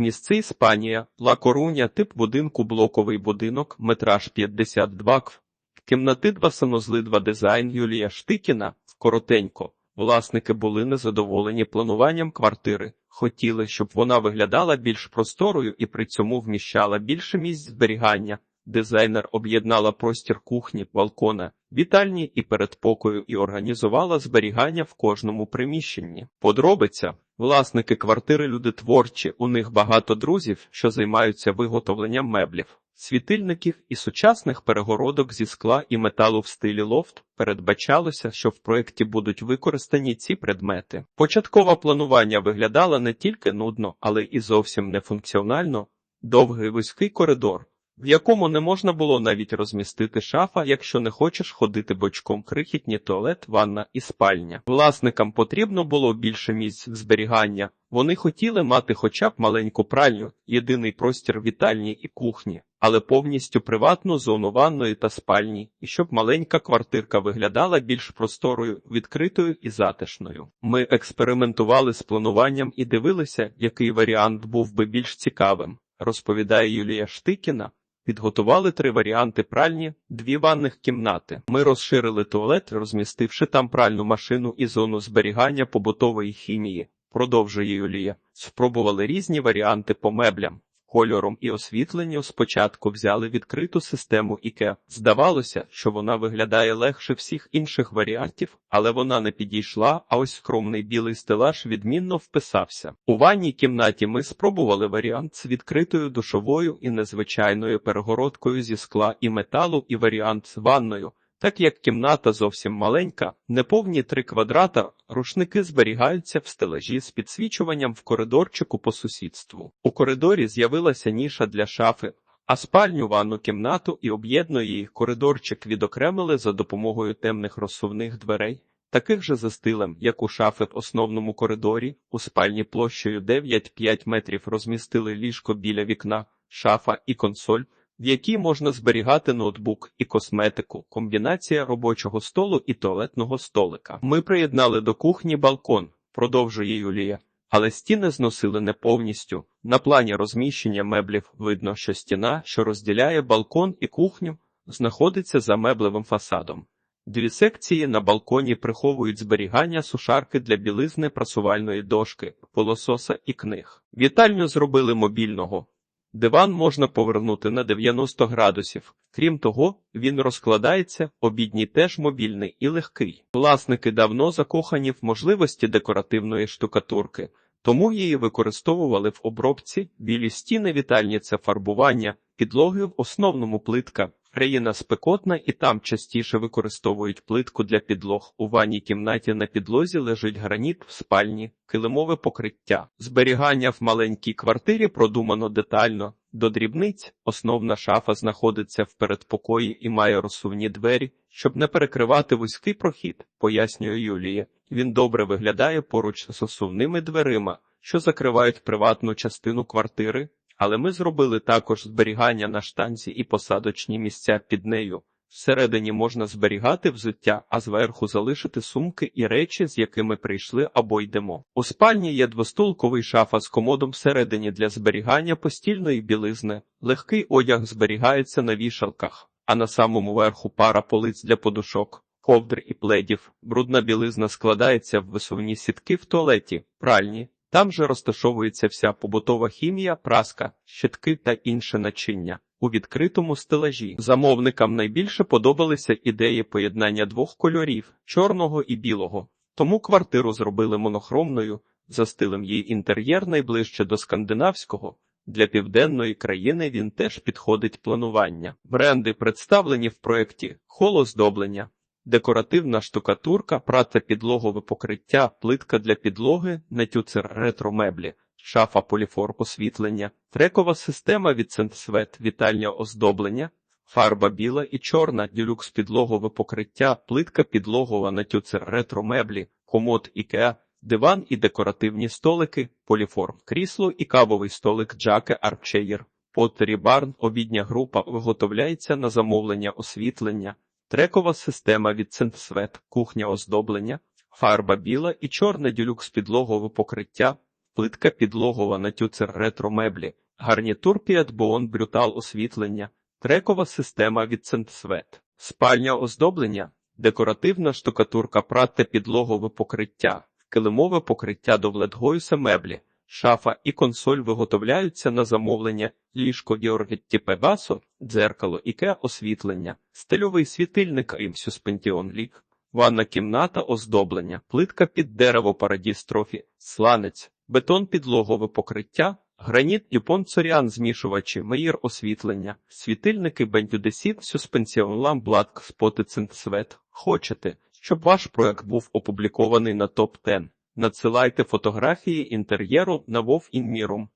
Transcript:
Місце Іспанія, Ла Коруня, тип будинку блоковий будинок, метраж 52 кв. Кімнати два санузли, два дизайн Юлія Штикіна. Коротенько. Власники були незадоволені плануванням квартири. Хотіли, щоб вона виглядала більш просторою і при цьому вміщала більше місць зберігання. Дизайнер об'єднала простір кухні, балкона, вітальні і передпокою і організувала зберігання в кожному приміщенні. Подробиця. Власники квартири люди творчі, у них багато друзів, що займаються виготовленням меблів, світильників і сучасних перегородок зі скла і металу в стилі лофт. Передбачалося, що в проєкті будуть використані ці предмети. Початкове планування виглядало не тільки нудно, але і зовсім нефункціонально. Довгий вузький коридор, в якому не можна було навіть розмістити шафа, якщо не хочеш ходити бочком крихітні туалет, ванна і спальня. Власникам потрібно було більше місць зберігання. Вони хотіли мати хоча б маленьку пральню, єдиний простір вітальні і кухні, але повністю приватну зону ванної та спальні, і щоб маленька квартирка виглядала більш просторою, відкритою і затишною. Ми експериментували з плануванням і дивилися, який варіант був би більш цікавим, розповідає Юлія Штикіна. Підготували три варіанти пральні, дві ванних кімнати. Ми розширили туалет, розмістивши там пральну машину і зону зберігання побутової хімії. Продовжує Юлія. Спробували різні варіанти по меблям. Кольором і освітленню спочатку взяли відкриту систему IKEA. Здавалося, що вона виглядає легше всіх інших варіантів, але вона не підійшла, а ось скромний білий стелаж відмінно вписався. У ванній кімнаті ми спробували варіант з відкритою душовою і незвичайною перегородкою зі скла і металу, і варіант з ванною. Так як кімната зовсім маленька, неповні три квадрата, рушники зберігаються в стелажі з підсвічуванням в коридорчику по сусідству. У коридорі з'явилася ніша для шафи, а спальню ванну кімнату і об'єднує її коридорчик відокремили за допомогою темних розсувних дверей, таких же за стилем, як у шафи в основному коридорі, у спальні площею 9-5 метрів розмістили ліжко біля вікна, шафа і консоль в якій можна зберігати ноутбук і косметику, комбінація робочого столу і туалетного столика. Ми приєднали до кухні балкон, продовжує Юлія, але стіни зносили не повністю. На плані розміщення меблів видно, що стіна, що розділяє балкон і кухню, знаходиться за меблевим фасадом. Дві секції на балконі приховують зберігання сушарки для білизни прасувальної дошки, полососа і книг. Вітальню зробили мобільного. Диван можна повернути на 90 градусів. Крім того, він розкладається, обідній теж мобільний і легкий. Власники давно закохані в можливості декоративної штукатурки, тому її використовували в обробці, білі стіни вітальні це фарбування, підлоги в основному плитка. Країна спекотна і там частіше використовують плитку для підлог. У ванній кімнаті на підлозі лежить граніт в спальні, килимове покриття. Зберігання в маленькій квартирі продумано детально. До дрібниць основна шафа знаходиться в передпокої і має розсувні двері, щоб не перекривати вузький прохід, пояснює Юлія. Він добре виглядає поруч з осувними дверима, що закривають приватну частину квартири. Але ми зробили також зберігання на штанці і посадочні місця під нею. Всередині можна зберігати взуття, а зверху залишити сумки і речі, з якими прийшли або йдемо. У спальні є двостулковий шафа з комодом всередині для зберігання постільної білизни. Легкий одяг зберігається на вішалках, а на самому верху пара полиць для подушок, ковдр і пледів. Брудна білизна складається в висувні сітки в туалеті, пральні. Там же розташовується вся побутова хімія, праска, щитки та інше начиння. У відкритому стелажі замовникам найбільше подобалися ідеї поєднання двох кольорів чорного і білого, тому квартиру зробили монохромною, за стилем її інтер'єр найближче до скандинавського. Для південної країни він теж підходить планування. Бренди представлені в проєкті холоздоблення, декоративна штукатурка, праця підлогове покриття, плитка для підлоги, натюцер ретро-меблі, шафа поліфор освітлення, трекова система від Сентсвет, вітальня оздоблення, фарба біла і чорна, дюлюкс підлогове покриття, плитка підлогова натюцер ретро-меблі, комод Ікеа, диван і декоративні столики, поліформ, крісло і кавовий столик Джаке Арчеєр. Поттері Барн, обідня група виготовляється на замовлення освітлення, трекова система від Сентсвет, кухня оздоблення, фарба біла і чорне дюлюкс підлогове покриття, плитка підлогова на тюцер ретро меблі, гарнітур Bond Brutal освітлення, трекова система від Сентсвет, спальня оздоблення, декоративна штукатурка пратте підлогове покриття, килимове покриття до Вледгойса меблі, шафа і консоль виготовляються на замовлення, ліжко Георгетті Пегасо, дзеркало Ікеа освітлення, стильовий світильник Імсюс Пентіон Лік, ванна кімната оздоблення, плитка під дерево Парадіс Трофі, сланець, бетон підлогове покриття, граніт Юпон Цоріан змішувачі, меїр освітлення, світильники Бендюдесіт, Суспенсіон Ламблатк, Спотицин Свет. Хочете, щоб ваш проект був опублікований на топ 10 Надсилайте фотографії інтер'єру на Вов Інмірум.